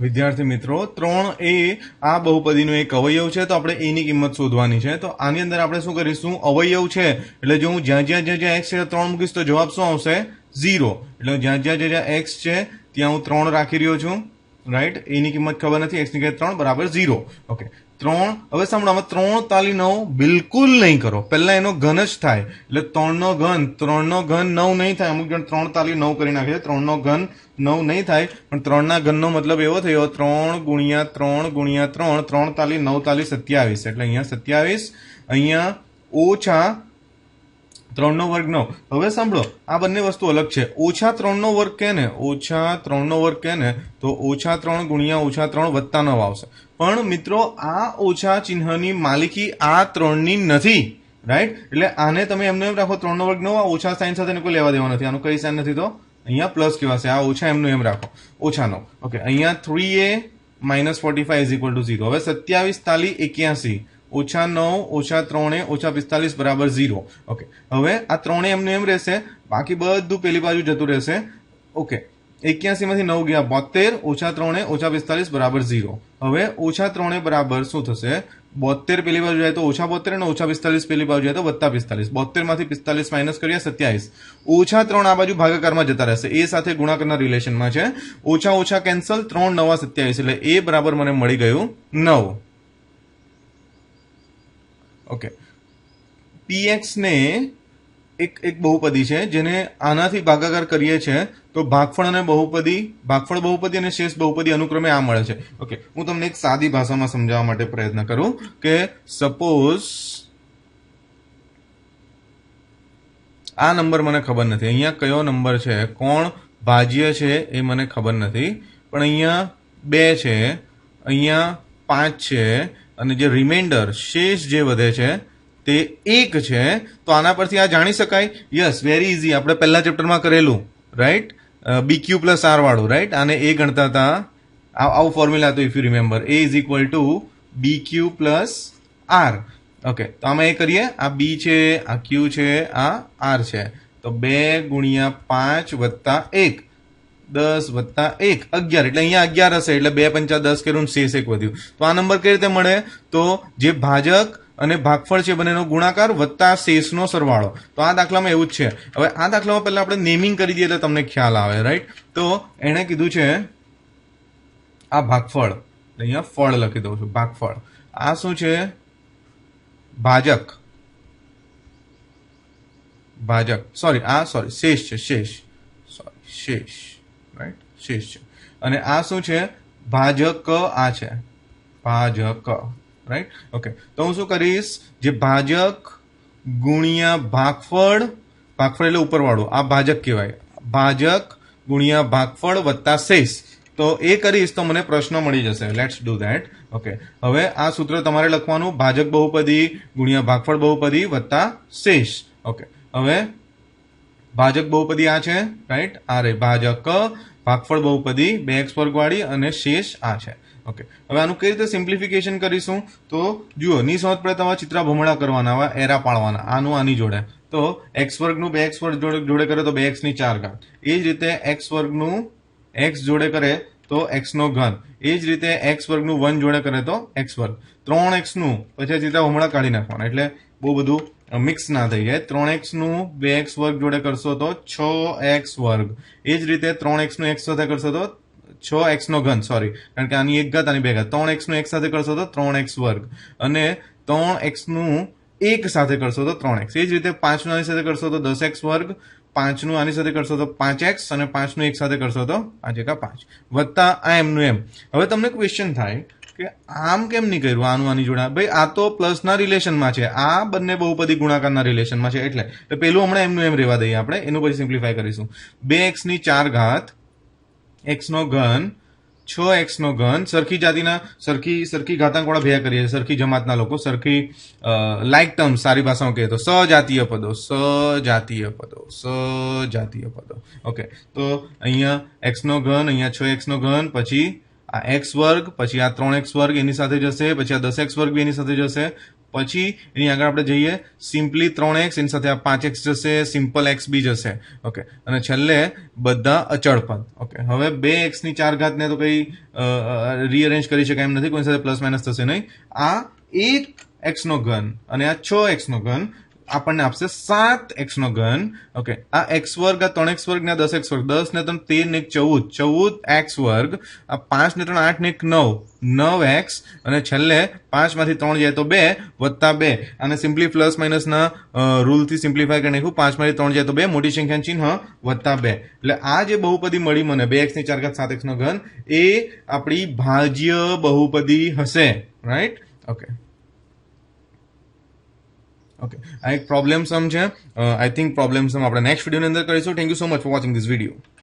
વિદ્યાર્થી મિત્રો, ત્રણ એ આ બહુપદીનો એક અવયવ છે, તો આપણે એની કિંમત શોધવાની છે. તો આની અંદર આપણે શું કરીશું? અવયવ છે. એટલે જો હું જ્યાં જ્યાં જ્યાં જ્યાં એક્સ છે, ત્રણ મૂકીશ, તો જવાબ શું આવશે? ઝીરો. એટલે જ્યાં જ્યાં જ્યાં જ્યાં એક્સ છે, ત્યાં હું ત્રણ રાખી રહ્યો છું. રાઈટ? એની કિંમત ખબર નથી. એક્સની કિંમત ત્રણ બરાબર ઝીરો. ઓકે. ત્રણ, હવે સાંભળો, આમાં ત્રણ, તાલી, નવ બિલકુલ નહીં કરો. પહેલા એનો ઘન જ થાય. એટલે ત્રણનો ઘન ત્રણનો ઘન નવ નહીં થાય. અમુક જણ ત્રણ તાલી નવ કરી નાખે છે. ત્રણનો ઘન નવ નહીં થાય. પણ ત્રણના ઘનનો મતલબ એવો થયો, ત્રણ ગુણ્યા ત્રણ ગુણ્યા ત્રણ ત્રણ તાલી નવ તાલી સત્યાવીસ. એટલે અહીંયા સત્યાવીસ, અહીંયા ઓછા ત્રણનો વર્ગ નવ. હવે સાંભળો, આ બંને વસ્તુ અલગ છે. ઓછા ત્રણનો વર્ગ કે ને ઓછા ત્રણનો વર્ગ કે ને તો ઓછા ત્રણ ગુણ્યા ઓછા ત્રણ વત્તા નવ આવશે. પણ મિત્રો, આ ઓછા ચિહ્નની માલિકી આ ત્રણની નથી રાઈટ એટલે આને તમે એમને એમ રાખો, ત્રણનો વર્ગ નવ, આ ઓછા સાઇન સાથે કોઈ લેવા દેવા નથી. આનું કઈ સાઇન નથી તો? અહીંયા પ્લસ કહેવાશે. આ ઓછા એમનું એમ રાખો. ઓછા નવ. ઓકે, અહીંયા three A minus forty five is equal to zero હવે સત્યાવીસ તાલી એક્યાસી. ઓછા નવ, ઓછા ત્રણે, ઓછા પિસ્તાલીસ બરાબર ઝીરો. ઓકે હવે આ ત્રણે એમને એમ રહેશે. બાકી બધું પેલી બાજુ જતું રહેશે. ઓકે એક્યાસી માંથી નવ ગયા બોતેર ઓછા ત્રણે, ઓછા પિસ્તાલીસ બરાબર ઝીરો. હવે ઓછા ત્રણે બરાબર શું થશે? બોતેર પેલી બાજુ જાય તો ઓછા બોતેર અને ઓછા પિસ્તાલીસ પેલી બાજુ જાય તો વત્તા પિસ્તાલીસ. બોતેરમાંથી પિસ્તાલીસ માઇનસ કરીએ સત્યાવીસ. ઓછા ત્રણ આ બાજુ ભાગાકારમાં જતા રહેશે. એ સાથે ગુણાકારના રિલેશનમાં છે. ઓછા ઓછા કેન્સલ ત્રણ નવા સત્યાવીસ. એટલે એ બરાબર મને મળી ગયું નવ. ઓકે. પીએક્સને એક એક બહુપદી છે, જેને આનાથી ભાગાકાર કરીએ છીએ તો ભાગફળ અને બહુપદી, ભાગફળ બહુપદી અને શેષ બહુપદી અનુક્રમે આ મળે છે. ઓકે. હું તમને એક સાદી ભાષામાં સમજાવવા માટે પ્રયત્ન કરું કે સપોઝ આ નંબર મને ખબર નથી. અહીંયા કયો નંબર છે? કોણ ભાજ્ય છે એ મને ખબર નથી. પણ અહીંયા બે છે, અહીંયા પાંચ છે અને જે રિમાઇન્ડર શેષ જે વધે છે, તે એક છે. તો આના પરથી આ જાણી શકાય? યસ વેરી ઇઝી આપણે પહેલા ચેપ્ટરમાં કરેલું right B Q plus R વાળું રાઈટ અને એ ગણતા હતા. આવું ફોર્મ્યુલા હતું if you remember A is equal to B Q plus R okay તો આમાં એ કરીએ. આ બી છે, આ ક્યુ છે, આ આર છે. તો બે ગુણ્યા પાંચ વત્તા એક. દસ વત્તા એક, અગિયાર. એટલે અહીંયા અગિયાર હશે, એટલે બે પંચા દસ કર્યું શેષ એક વધ્યું. તો આ નંબર કઈ રીતે મળે? તો જે ભાજક અને ભાગફળ છે, બંનેનો ગુણાકાર વત્તા શેષનો સરવાળો. તો આ દાખલામાં એવું જ છે. હવે આ દાખલામાં પહેલાં આપણે નેમિંગ કરી દઈએ એટલે તમને ખ્યાલ આવે રાઈટ તો એણે કીધું છે, આ ભાગફળ અહીંયા ફળ લખી દઉં છું, ભાગફળ. આ શું છે? ભાજક. ભાજક. સોરી આ સોરી શેષ છે, શેષ. સોરી શેષ. રાઈટ શેષ છે. અને આ શું છે? ભાજક આ છે. ભાજક. રાઈટ ઓકે તો હું શું કરીશ? જે ભાજક ગુણ્યા ભાગફળ ભાગફળ એટલે ઉપરવાળું. આ ભાજક કહેવાય. ભાજક ગુણ્યા ભાગફળ વત્તા શેષ. તો એ કરીશ તો મને પ્રશ્ન મળી જશે. લેટ્સ ડુ ધેટ ઓકે હવે આ સૂત્ર તમારે લખવાનું. ભાજક બહુપદી ગુણ્યા ભાગફળ બહુપદી વત્તા શેષ. ઓકે હવે ભાજક બહુપદી આ છે રાઈટ આ રે ભાજક ભાગફળ બહુપદી, બે એક્સ વર્ગ વાળી અને શેષ આ છે. ઓકે હવે આનું કઈ રીતે સિમ્પ્લિફિકેશન કરીશું? તો જુઓ નિસમજ પડે તમારે ચિત્ર ભમણા કરવાના આવા એરા પાડવાના, આનું આની જોડે. તો એક્સ વર્ગનું બે એક્સ વર્ગ જોડે જોડે કરે તો બે એક્સની ચાર ઘાત. એ જ રીતે એક્સ વર્ગનું એક્સ જોડે કરે તો એક્સનો ઘન. એ જ રીતે એક્સ વર્ગનું વન જોડે કરે તો એક્સ વર્ગ. ત્રણ એક્સનું, પછી ચિત્રા ભમણા કાઢી નાખવાના. એટલે બહુ બધું મિક્સ ના થઈ જાય. ત્રણ એક્સનું બે એક્સ વર્ગ જોડે કરશો તો છ એક્સ વર્ગ. એ જ રીતે ત્રણ એક્સનું એક્સ સાથે કરશો તો છ એક્સનો ઘન સોરી કારણ કે આની એક ઘાત, આની બે ઘાત. ત્રણ એક્સનું એક સાથે કરશો તો ત્રણ એક્સ વર્ગ. અને ત્રણ એક્સનું એક સાથે કરશો તો ત્રણ એક્સ. એ જ રીતે પાંચનું આની સાથે કરશો તો દસ એક્સ વર્ગ. પાંચનું આની સાથે કરશો તો પાંચ એક્સ અને પાંચનું એક સાથે કરશો તો પાંચ એકા પાંચ. વત્તા આ એમનું એમ. હવે તમને ક્વેશ્ચન થાય કે આમ કેમ નહીં કર્યું આનું આની જોડે? ભાઈ, આ તો પ્લસના રિલેશનમાં છે. આ બંને બહુપદી ગુણાકારના રિલેશનમાં છે એટલે. તો પેલું હમણાં એમનું એમ રહેવા દઈએ આપણે. એનું પછી સિમ્પ્લિફાય કરીશું. બે એક્સની ચાર ઘાત, એક્સનો ઘન, છ એક્સનો ઘન. સરખી જાતિના, સરખી સરખી ઘાતાંકવાળા ભેગા કરીએ સરખી જમાતના લોકો, સરખી લાઇક ટર્મ સારી ભાષામાં કહીએ તો સજાતીય પદો સજાતીય પદો સજાતીય પદો. ઓકે તો અહીંયા એક્સનો ઘન, અહીંયા છ એક્સનો ઘન, પછી આ એક્સ વર્ગ, પછી આ ત્રણ એક્સ વર્ગ એની સાથે જશે, પછી આ દસ એક્સ વર્ગ બી એની સાથે જશે. પછી એની આગળ આપણે જઈએ સિમ્પલી ત્રણ એક્સ એની સાથે આ પાંચ એક્સ જશે સિમ્પલ એક્સ બી જશે. ઓકે અને છેલ્લે બધા અચળ પદ. ઓકે હવે બે એક્સની ચાર ઘાતને તો કંઈ રીઅરેન્જ કરી શકાય એમ નથી કોઈ સાથે પ્લસ માઇનસ થશે નહીં. આ એક એક્સનો ઘન અને આ છ એક્સનો ઘન આપણને આપશે સાત એક્સ નો ઘન. ઓકે આ એક્સ વર્ગ, આ ત્રણ એક્સ વર્ગ ને દસ એક્સ વર્ગ. દસ ને ત્રણ તેર ને ચૌદ. ચૌદ એક્સ વર્ગ, આ પાંચ ને ત્રણ આઠ ને એક નવ. નવ એક્સ, અને છેલ્લે પાંચમાંથી ત્રણ જાય તો બે, વત્તા બે. અને સિમ્પલી પ્લસ માઇનસ ના રૂલથી સિમ્પ્લિફાય કરી નાખ્યું. પાંચમાંથી ત્રણ જાય તો બે, મોટી સંખ્યા ચિહ્ન વત્તા બે. એટલે આ જે બહુપદી મળી મને, બે એક્સની ચાર ઘાત સાત એક્સ નો ઘન, એ આપણી ભાજ્ય બહુપદી હશે. રાઈટ ઓકે ઓકે આ એક પ્રોબ્લેમ સમ છે. આઈ થિંક પ્રોબ્લેમ સમ આપણે નેક્સ્ટ વિડીયોની અંદર કરીશું. Thank you so much for watching this video